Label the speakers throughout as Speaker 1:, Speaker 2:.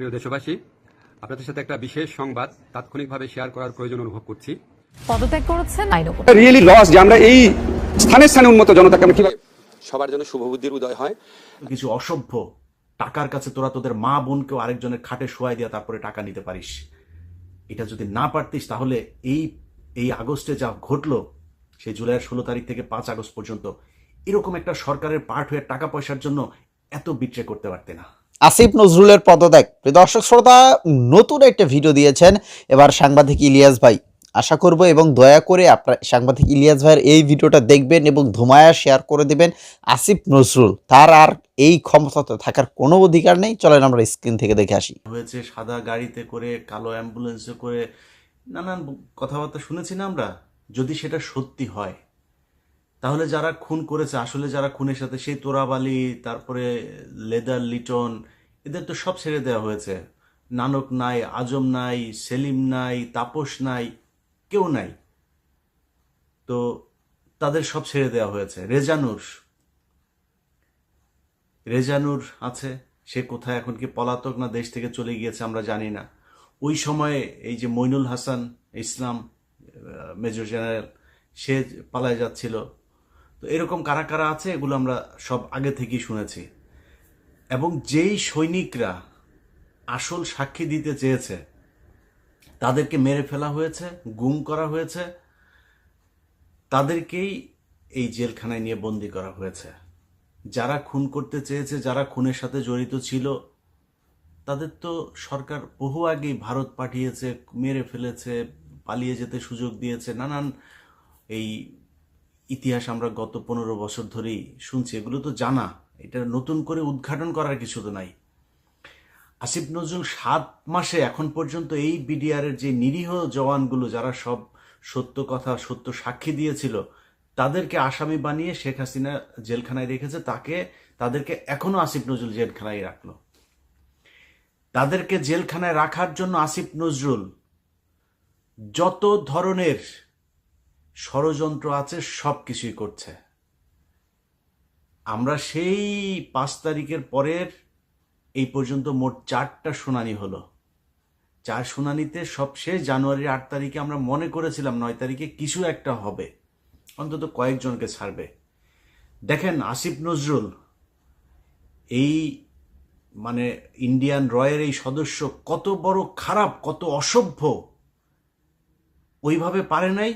Speaker 1: প্রিয় দেশবাসী আপনাদের সাথে একটা বিশেষ সংবাদ তাৎক্ষণিকভাবে শেয়ার করার প্রয়োজন অনুভব করছি।
Speaker 2: পদত্যাগ করেছেন
Speaker 1: রিয়েলি লস যে আমরা এই স্থানে স্থানে উন্মত জনতাকে আমরা কীভাবে সবার জন্য শুভবুদ্ধির উদয় হয়।
Speaker 3: কিছু অসভ্য টাকার কাছে তোরা তোদের মা বোনকেও আরেকজনের খাটে শোয়াই দিয়া তারপরে টাকা নিতে পারিস। এটা যদি না পারতিস তাহলে এই এই আগস্টে যা ঘটলো সেই জুলাইয়ের ষোলো তারিখ থেকে পাঁচ আগস্ট পর্যন্ত এরকম একটা সরকারের পার্ট হয়ে টাকা পয়সার জন্য এত বিট্রে করতে পারতে না।
Speaker 4: আসিফ নজরুলের পদত্যাগ। দর্শক শ্রোতা, নতুন একটা ভিডিও দিয়েছেন এবার সাংবাদিক ইলিয়াস ভাই। আশা করব এবং দয়া করে আপনার সাংবাদিক ইলিয়াস ভাইয়ের এই ভিডিওটা দেখবেন এবং ধুমায়া শেয়ার করে দেবেন আসিফ নজরুল। তার আর এই ক্ষমতাতে থাকার কোনো অধিকার নেই। চলেন আমরা স্ক্রিন থেকে দেখে আসি।
Speaker 3: হয়েছে সাদা গাড়িতে করে, কালো অ্যাম্বুলেন্সে করে, নানান কথাবার্তা শুনেছি না আমরা? যদি সেটা সত্যি হয় তাহলে যারা খুন করেছে, আসলে যারা খুনের সাথে, সেই তোরাবালি, তারপরে লেদার লিটন, এদের তো সব ছেড়ে দেওয়া হয়েছে। নানক নাই, আজম নাই, সেলিম নাই, তাপস নাই, কেউ নাই। তো তাদের সব ছেড়ে দেওয়া হয়েছে। রেজানুর রেজানুর আছে, সে কোথায়, এখন কি পলাতক না দেশ থেকে চলে গিয়েছে আমরা জানি না। ওই সময়ে এই যে মইনুল হাসান ইসলাম মেজর জেনারেল, সে পালায় যাচ্ছিল। তো এরকম কারা কারা আছে, এগুলো আমরা সব আগে থেকেই শুনেছি। এবং যেই সৈনিকরা আসল সাক্ষী দিতে চেয়েছে, তাদেরকে মেরে ফেলা হয়েছে, গুম করা হয়েছে, তাদেরকেই এই জেলখানায় নিয়ে বন্দি করা হয়েছে। যারা খুন করতে চেয়েছে, যারা খুনের সাথে জড়িত ছিল, তাদের তো সরকার বহু আগেই ভারত পাঠিয়েছে, মেরে ফেলেছে, পালিয়ে যেতে সুযোগ দিয়েছে, নানান এই ইতিহাস আমরা গত পনেরো বছর ধরেই শুনছি, এগুলো তো জানা। এটা নতুন করে উদ্ঘাটন করার কিছু তো নাই। আসিফ নজরুল, সাত মাসে এখন পর্যন্ত এই বিডিআরের যে নিরীহ জওয়ানগুলো যারা সব সত্য কথা, সত্য সাক্ষী দিয়েছিল, তাদেরকে আসামি বানিয়ে শেখ হাসিনা জেলখানায় রেখেছে, তাকে, তাদেরকে এখনও আসিফ নজরুল জেলখানায় রাখল। তাদেরকে জেলখানায় রাখার জন্য আসিফ নজরুল যত ধরনের ষড়যন্ত্র আছে সব কিছুই করছে। আমরা সেই পাঁচ তারিখের পরের এই পর্যন্ত মোট চারটা শুনানি হলো। চার শুনানিতে সবশেষ জানুয়ারির আট তারিখে আমরা মনে করেছিলাম নয় তারিখে কিছু একটা হবে। অন্তত কয়েকজনকে ছাড়বে। দেখেন, আসিফ নজরুল, এই মানে ইন্ডিয়ান রয়ের এই সদস্য কত বড় খারাপ, কত অসভ্য, ওইভাবে পারে নাই।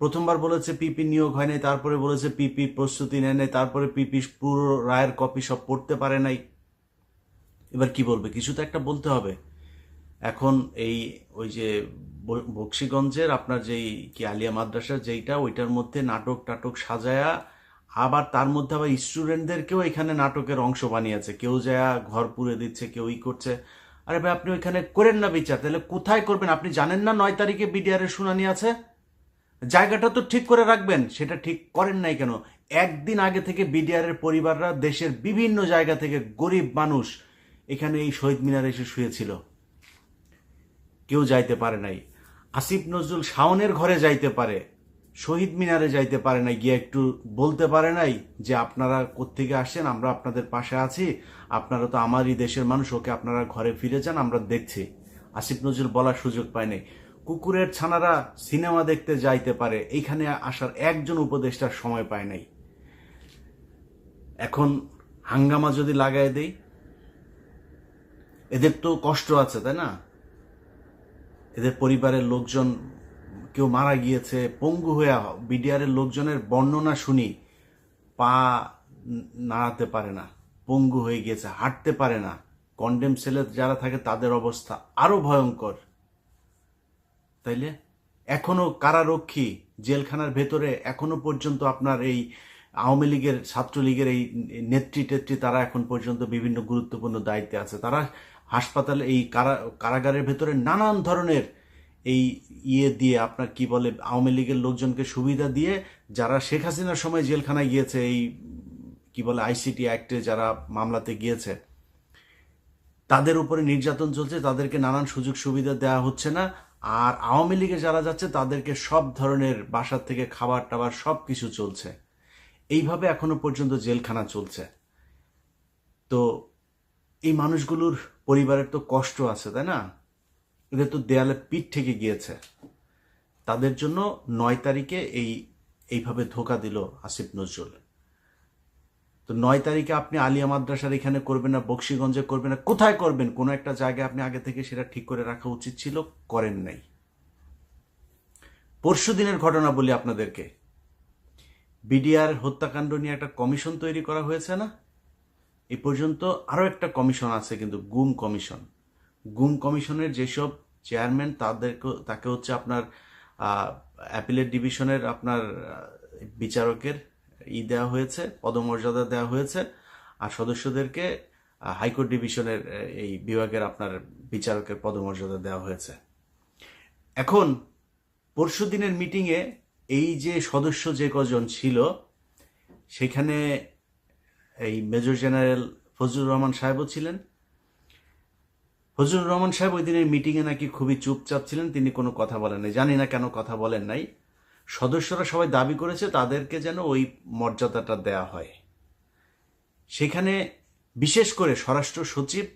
Speaker 3: প্রথমবার বলেছে পিপি নিয়োগ হয় নাই তারপরে বলেছে পিপি প্রস্তুতি নেয় নাই, তারপরে পিপি পুরো রায়ের কপি সব পড়তে পারে নাই। এবার কি বলবে? কিছু তো একটা বলতে হবে। এখন এই ওই যে বক্সিগঞ্জের আপনার যেই কি আলিয়া মাদ্রাসা যেইটা, ওইটার মধ্যে নাটক টাটক সাজায়া, আবার তার মধ্যে আবার স্টুডেন্টদেরকেও এখানে নাটকের অংশ বানিয়েছে। কেউ যা ঘর পুড়ে দিচ্ছে, কেউ ই করছে। আরে ভাই, আপনি ওইখানে করেন না বিচার। তাহলে কোথায় করবেন? আপনি জানেন না নয় তারিখে বিডিআর এর শুনানি আছে? জায়গাটা তো ঠিক করে রাখবেন, সেটা ঠিক করেন নাই কেন? একদিন আগে থেকে বিডিআর পরিবাররা দেশের বিভিন্ন জায়গা থেকে গরিব মানুষ এখানে এই শহীদ মিনারে এসে শুয়েছিল। কেউ যাইতে পারে নাই। আসিফ নজরুল শাওনের ঘরে যাইতে পারে, শহীদ মিনারে যাইতে পারে নাই, গিয়ে একটু বলতে পারে নাই যে আপনারা কোত্থেকে আসছেন, আমরা আপনাদের পাশে আছি, আপনারা তো আমারই দেশের মানুষ, ওকে আপনারা ঘরে ফিরে যান, আমরা দেখছি। আসিফ নজরুল বলার সুযোগ পায় নাই। কুকুরের ছানারা সিনেমা দেখতে যাইতে পারে। এইখানে আসার একজন উপদেষ্টার সময় পায় নাই। এখন হাঙ্গামা যদি লাগাই দেই, এদের তো কষ্ট আছে, তাই না? এদের পরিবারের লোকজন, কেউ মারা গিয়েছে, পঙ্গু হয়ে বিডিআরের লোকজনের বর্ণনা শুনি, পা নাড়াতে পারে না, পঙ্গু হয়ে গিয়েছে, হাঁটতে পারে না। কন্ডেম সেলে যারা থাকে, তাদের অবস্থা আরও ভয়ঙ্কর। তাইলে? এখনও কারারক্ষী জেলখানার ভেতরে এখনও পর্যন্ত আপনার এই আওয়ামী লীগের, ছাত্রলীগের এই নেত্রী টেত্রী তারা এখন পর্যন্ত বিভিন্ন গুরুত্বপূর্ণ দায়িত্বে আছে। তারা হাসপাতালে এই কারা, কারাগারের ভেতরে নানান ধরনের এই ইয়ে দিয়ে আপনার কি বলে, আওয়ামী লীগের লোকজনকে সুবিধা দিয়ে যারা শেখ হাসিনার সময় জেলখানায় গিয়েছে, এই কি বলে আইসিটি অ্যাক্টে যারা মামলাতে গিয়েছে, তাদের উপরে নির্যাতন চলছে, তাদেরকে নানান সুযোগ সুবিধা দেওয়া হচ্ছে না। আর আওয়ামী লীগে যারা যাচ্ছে, তাদেরকে সব ধরনের বাসার থেকে খাবার টাবার সব কিছু চলছে। এইভাবে এখনও পর্যন্ত জেলখানা চলছে। তো এই মানুষগুলোর পরিবারের তো কষ্ট আছে, তাই না? এদের তো দেয়ালে পিঠ থেকে গিয়েছে। তাদের জন্য নয় তারিখে এই, এইভাবে ধোকা দিল আসিফ নজরুল। তো নয় তারিখে আপনি আলিয়া মাদ্রাসার এখানে করবেন না, বক্সিগঞ্জে করবেন না, কোথায় করবেন? কোনো একটা জায়গায় আপনি আগে থেকে সেটা ঠিক করে রাখা উচিত ছিল, করেন নাই। পরশু দিনের ঘটনা বলি আপনাদেরকে। বিডিআর হত্যাকাণ্ড নিয়ে একটা কমিশন তৈরি করা হয়েছে না? এই পর্যন্ত আরও একটা কমিশন আছে কিন্তু গুম কমিশন। গুম কমিশনের যেসব চেয়ারম্যান, তাদেরকে, তাকে হচ্ছে আপনার অ্যাপিলেট ডিভিশনের আপনার বিচারকের ই দেওয়া হয়েছে, পদমর্যাদা দেওয়া হয়েছে, আর সদস্যদেরকে হাইকোর্ট ডিভিশনের এই বিভাগের আপনার বিচারকের পদমর্যাদা দেওয়া হয়েছে। এখন, পরশু দিনের মিটিংয়ে এই যে সদস্য যে কজন ছিল, সেখানে এই মেজর জেনারেল ফজলুর রহমান সাহেবও ছিলেন। ফজলুর রহমান সাহেব ওই দিনের মিটিংয়ে নাকি খুবই চুপচাপ ছিলেন, তিনি কোনো কথা বলেন নাই জানি না কেন কথা বলেন নাই। সদস্যরা সবাই দাবি করেছে তাদেরকে যেন ওই মর্যাদাটা দেয়া হয়। সেখানে বিশেষ করে স্বরাষ্ট্র সচিব,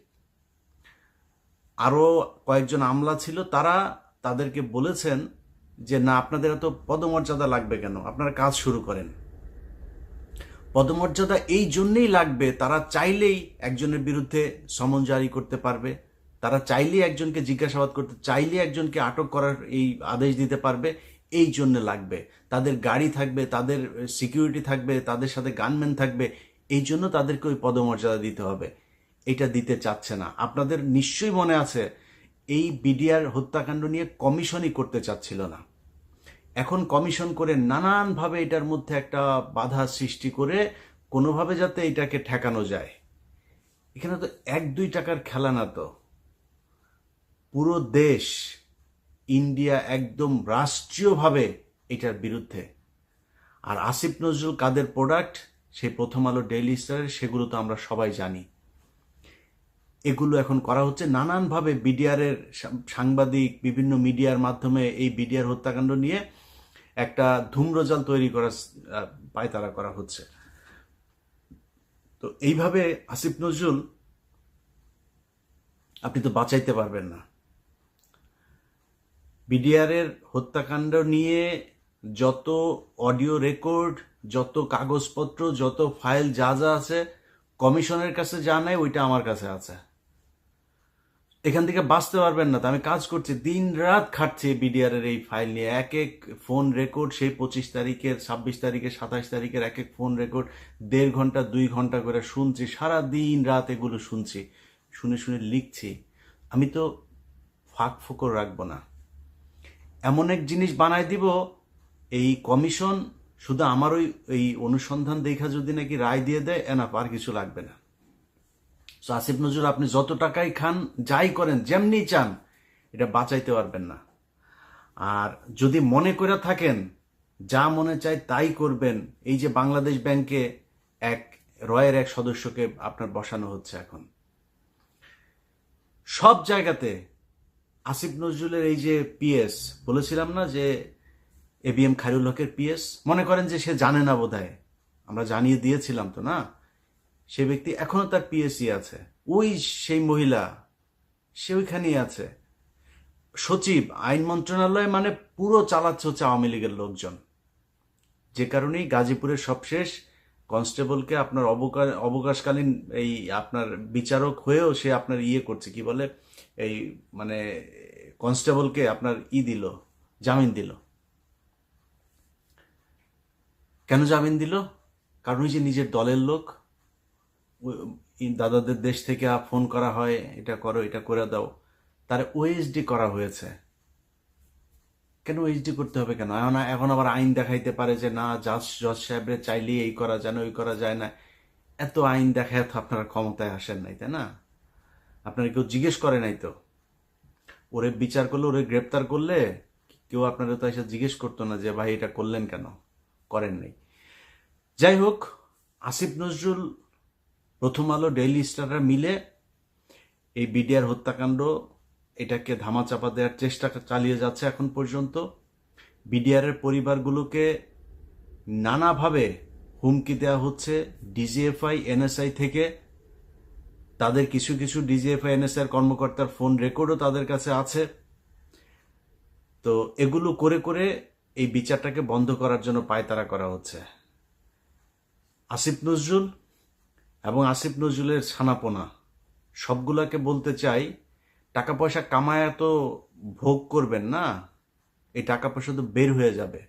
Speaker 3: আরও কয়েকজন আমলা ছিল, তারা তাদেরকে বলেছেন যে, না, আপনাদের এত পদমর্যাদা লাগবে কেন? আপনারা কাজ শুরু করেন। পদমর্যাদা এই জন্যই লাগবে, তারা চাইলেই একজনের বিরুদ্ধে সমন জারি করতে পারবে, তারা চাইলেই একজনকে জিজ্ঞাসাবাদ করতে, চাইলেই একজনকে আটক করার এই আদেশ দিতে পারবে এই জন্য লাগবে। তাদের গাড়ি থাকবে, তাদের সিকিউরিটি থাকবে, তাদের সাথে গানম্যান থাকবে, এই জন্য তাদেরকে ওই পদমর্যাদা দিতে হবে। এটা দিতে চাচ্ছে না। আপনাদের নিশ্চয়ই মনে আছে, এই বিডিআর হত্যাকাণ্ড নিয়ে কমিশনই করতে চাচ্ছিল না। এখন কমিশন করে নানানভাবে এটার মধ্যে একটা বাধা সৃষ্টি করে কোনোভাবে যাতে এটাকে ঠেকানো যায়। এখানে তো এক দুই টাকার খেলা না তো। পুরো দেশ ইন্ডিয়া একদম রাষ্ট্রীয়ভাবে এটার বিরুদ্ধে। আর আসিফ নজরুল কাদের প্রোডাক্ট সেই প্রথম আলো ডেইলি স্টারের সেগুলো তো আমরা সবাই জানি। এগুলো এখন করা হচ্ছে নানানভাবে বিডিআরের সাংবাদিক, বিভিন্ন মিডিয়ার মাধ্যমে এই বিডিআর হত্যাকাণ্ড নিয়ে একটা ধূম্রজাল তৈরি করার পায়তারা করা হচ্ছে। তো এইভাবে আসিফ নজরুল, আপনি তো বাঁচাইতে পারবেন না। বিডিআরের হত্যাকাণ্ড নিয়ে যত অডিও রেকর্ড, যত কাগজপত্র, যত ফাইল যা যা আছে, কমিশনের কাছে যা নাই, ওইটা আমার কাছে আছে। এখান থেকে বাঁচতে পারবেন না তো, আমি কাজ করছি, দিন রাত খাটছি বিডিআর এর এই ফাইল নিয়ে। এক এক ফোন রেকর্ড, সেই পঁচিশ তারিখের, ছাব্বিশ তারিখের, সাতাশ তারিখের এক এক ফোন রেকর্ড, দেড় ঘণ্টা, দুই ঘণ্টা করে শুনছি সারা দিন রাত এগুলো শুনছি, শুনে শুনে লিখছি। আমি তো ফাঁক ফোকর রাখব না। এমন এক জিনিস বানায় দিব, এই কমিশন শুধু আমার ওই, এই অনুসন্ধান দেখা যদি নাকি রায় দিয়ে দেয় এনাফ আর কিছু লাগবে না। তো আসিফ নজরুল, আপনি যত টাকাই খান, যাই করেন, যেমনি চান, এটা বাঁচাইতে পারবেন না। আর যদি মনে করে থাকেন, যা মনে চায় তাই করবেন। এই যে বাংলাদেশ ব্যাংকে এক, রয়ের এক সদস্যকে আপনার বসানো হচ্ছে এখন। সব জায়গাতে আসিফ নজরুলের এই যে পিএস, বলেছিলাম না যে এ বি এম খায়রুল হকের পিএস? মনে করেন যে সে জানে না বোধহয়। আমরা জানিয়ে দিয়েছিলাম তো, না? সে ব্যক্তি এখনও তার পিএসসি আছে। ওই সেই মহিলা, সে ওইখানেই আছে। সচিব, আইন মন্ত্রণালয় মানে পুরো চালাচ্ছে হচ্ছে আওয়ামী লীগের লোকজন। যে কারণেই গাজীপুরের সবশেষ কনস্টেবলকে আপনার অবকাশ অবকাশকালীন এই আপনার বিচারক হয়েও সে আপনার ইয়ে করছে, কি বলে? এই মানে কনস্টেবলকে আপনার ই দিল, জামিন দিল। কেন জামিন দিল? কারণ ওই যে নিজের দলের লোক দাদাদের দেশ থেকে ফোন করা হয়, এটা করো, এটা করে দাও। তার ওএসডি করা হয়েছে। কেন ওএসডি করতে হবে কেন? এখন এখন আবার আইন দেখাইতে পারে যে, না, জাজ, জজ সাহেবরে চাইলেই এই করা যায় না, ওই করা যায় না। এত আইন দেখায় তো আপনারা ক্ষমতায় আসেন নাই, তাই না? আপনারা কেউ জিজ্ঞেস করে নাই তো? ওরে বিচার করলে, ওরে গ্রেপ্তার করলে কেউ আপনারা তো এসে জিজ্ঞেস করতো না যে, ভাই, এটা করলেন কেন? করেন নাই। যাই হোক, আসিফ নজরুল, প্রথম আলো, ডেইলি স্টাররা মিলে এই বিডিআর হত্যাকাণ্ড, এটাকে ধামাচাপা দেওয়ার চেষ্টা চালিয়ে যাচ্ছে এখন পর্যন্ত। বিডিআরের পরিবারগুলোকে নানাভাবে হুমকি দেওয়া হচ্ছে, ডিজিএফআই, এনএসআই থেকে। তাদের কিছু কিছু ডিজিএফআই এনএসআর কর্মকর্তার ফোন রেকর্ডও তাদের কাছে আছে। তো এগুলো করে করে এই বিচারটাকে বন্ধ করার জন্য পায়তারা করা হচ্ছে। আসিফ নজরুল এবং আসিফ নজরুলের ছানাপোনা, সবগুলাকে বলতে চাই টাকা পয়সা কামায় তো ভোগ করবেন না, এই টাকা পয়সা তো বের হয়ে যাবে।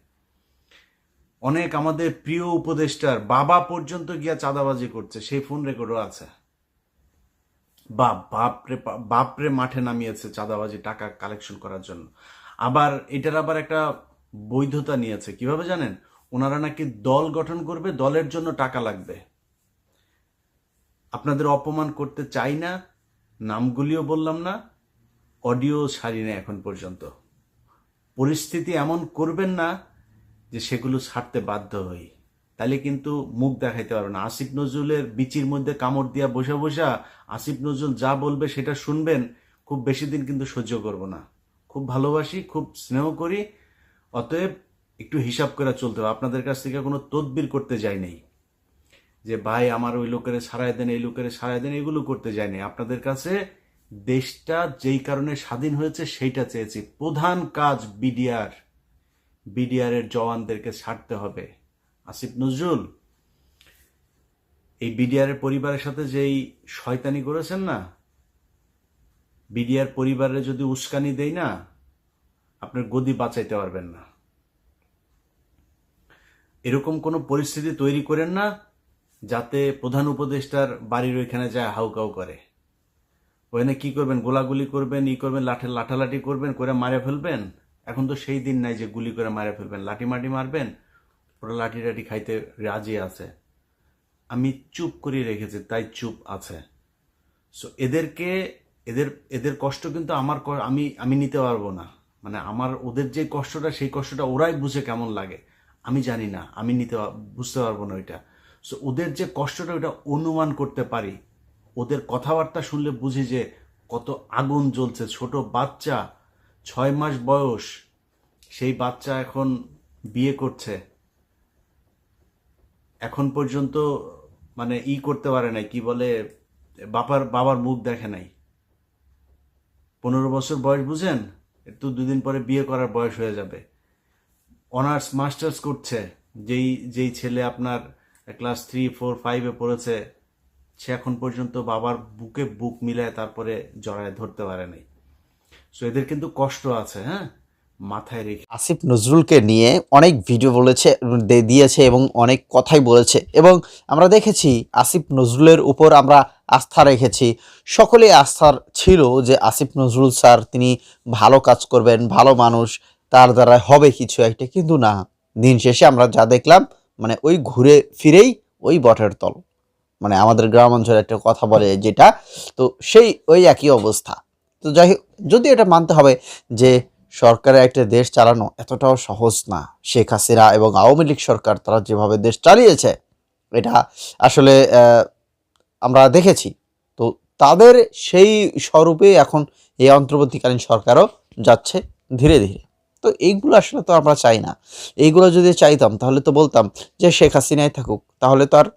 Speaker 3: অনেক আমাদের প্রিয় উপদেষ্টার বাবা পর্যন্ত গিয়া চাঁদাবাজি করছে, সেই ফোন রেকর্ডও আছে। বাপ, বাপরে বাপরে মাঠে নামিয়েছে চাঁদাবাজি টাকা কালেকশন করার জন্য। আবার এটার আবার একটা বৈধতা নিয়েছে, কীভাবে জানেন? ওনারা নাকি দল গঠন করবে, দলের জন্য টাকা লাগবে। আপনাদের অপমান করতে চাই না, নামগুলিও বললাম না, অডিও ছাড়ি না এখন পর্যন্ত। পরিস্থিতি এমন করবেন না যে সেগুলো ছাড়তে বাধ্য হই। তাহলে কিন্তু মুখ দেখাইতে পারবে না। আসিফ নজরুলের বিচির মধ্যে কামড় দিয়া বসে বসা আসিফ নজরুল যা বলবে সেটা শুনবেন, খুব বেশি দিন কিন্তু সহ্য করব না। খুব ভালোবাসি, খুব স্নেহ করি, অতএব একটু হিসাব করে চলতে হবে। আপনাদের কাছ থেকে কোনো তদবির করতে যাই নাই। যে ভাই আমার ওই লোকের সারাই দেন, এই লোকের সারাই দেন, এগুলো করতে যায়নি আপনাদের কাছে দেশটা যেই কারণে স্বাধীন হয়েছে সেইটা চেয়েছি। প্রধান কাজ বিডিআর। বিডিআর এর জওয়ানদেরকে ছাড়তে হবে। আসিফ নজরুল, এই বিডিআর পরিবারের সাথে যেই শয়তানি করেছেন না বিডিআর পরিবারে যদি উস্কানি দেই না, আপনার গদি বাঁচাইতে পারবেন না। এরকম কোনো পরিস্থিতি তৈরি করেন না, যাতে প্রধান উপদেষ্টার বাড়ির ওইখানে যায় হাউকাউ করে। ওখানে কি করবেন? গোলাগুলি করবেন, ই করবেন, লাঠে লাঠালাঠি করবেন করে মারে ফেলবেন? এখন তো সেই দিন নাই যে গুলি করে মারে ফেলবেন, লাঠি মাটি মারবেন ওরা লাঠি টাঠি খাইতে রাজি আছে। আমি চুপ করে রেখেছি, তাই চুপ আছে। সো এদেরকে, এদের এদের কষ্ট কিন্তু আমার আমি আমি নিতে পারব না। মানে আমার, ওদের যে কষ্টটা, সেই কষ্টটা ওরাই বুঝে কেমন লাগে। আমি জানি না, আমি নিতে বুঝতে পারব না ওইটা। সো ওদের যে কষ্টটা ওটা অনুমান করতে পারি। ওদের কথাবার্তা শুনলে বুঝি যে কত আগুন জ্বলছে। ছোট বাচ্চা, ছয় মাস বয়স, সেই বাচ্চা এখন বিয়ে করছে। এখন পর্যন্ত মানে ই করতে পারে নাই, কি বলে বাবার বাবার মুখ দেখে নাই। পনেরো বছর বয়স বুঝেন? একটু দুদিন পরে বিয়ে করার বয়স হয়ে যাবে। অনার্স, মাস্টার্স করছে। যেই যেই ছেলে আপনার ক্লাস থ্রি, ফোর, ফাইভে পড়েছে, সে এখন পর্যন্ত বাবার বুকে বুক মিলায় তারপরে জড়ায় ধরতে পারে নাই। সো এদের কিন্তু কষ্ট আছে হ্যাঁ? মাথায় রেখে।
Speaker 4: আসিফ নজরুলকে নিয়ে অনেক ভিডিও বলেছে দিয়েছে এবং অনেক কথাই বলেছে এবং আমরা দেখেছি আসিফ নজরুলের উপর আমরা আস্থা রেখেছি। সকলেই আস্থার ছিল যে আসিফ নজরুল স্যার তিনি ভালো কাজ করবেন, ভালো মানুষ, তার দ্বারা হবে কিছু একটা। কিন্তু না, দিন শেষে আমরা যা দেখলাম মানে ওই ঘুরে ফিরেই ওই বটের তল। মানে আমাদের গ্রাম অঞ্চলে একটা কথা বলে যেটা, তো সেই ওই একই অবস্থা। তো যাই যদি এটা মানতে হবে যে সরকারের একটা দেশ চালানো এতটাও সহজ না। শেখ হাসিনা এবং আওয়ামী লীগ সরকার তারা যেভাবে দেশ চালিয়েছে, এটা আসলে আমরা দেখেছি। তো তাদের সেই স্বরূপে এখন এই অন্তর্বর্তীকালীন সরকারও যাচ্ছে ধীরে ধীরে। তো এইগুলো আসলে তো আমরা চাই না। এইগুলো যদি চাইতাম, তাহলে তো বলতাম যে শেখ হাসিনাই থাকুক, তাহলে তো আর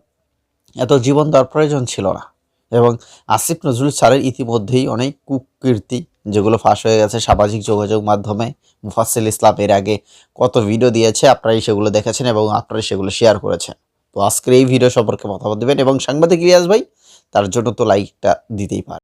Speaker 4: এত জীবন দেওয়ার প্রয়োজন ছিল না। এবং আসিফ নজরুল স্যারের ইতিমধ্যেই অনেক কুকীর্তি যেগুলো ফাঁস হয়ে গেছে সামাজিক যোগাযোগ মাধ্যমে। মুফাসিল ইসলাম এর আগে কত ভিডিও দিয়েছে, আপনারাই সেগুলো দেখেছেন এবং আপনারাই সেগুলো শেয়ার করেছেন। তো আজকের এই ভিডিও সম্পর্কে মতামত দেবেন এবং সাংবাদিক রিয়াজ ভাই, তার জন্য তো লাইকটা দিতেই পারে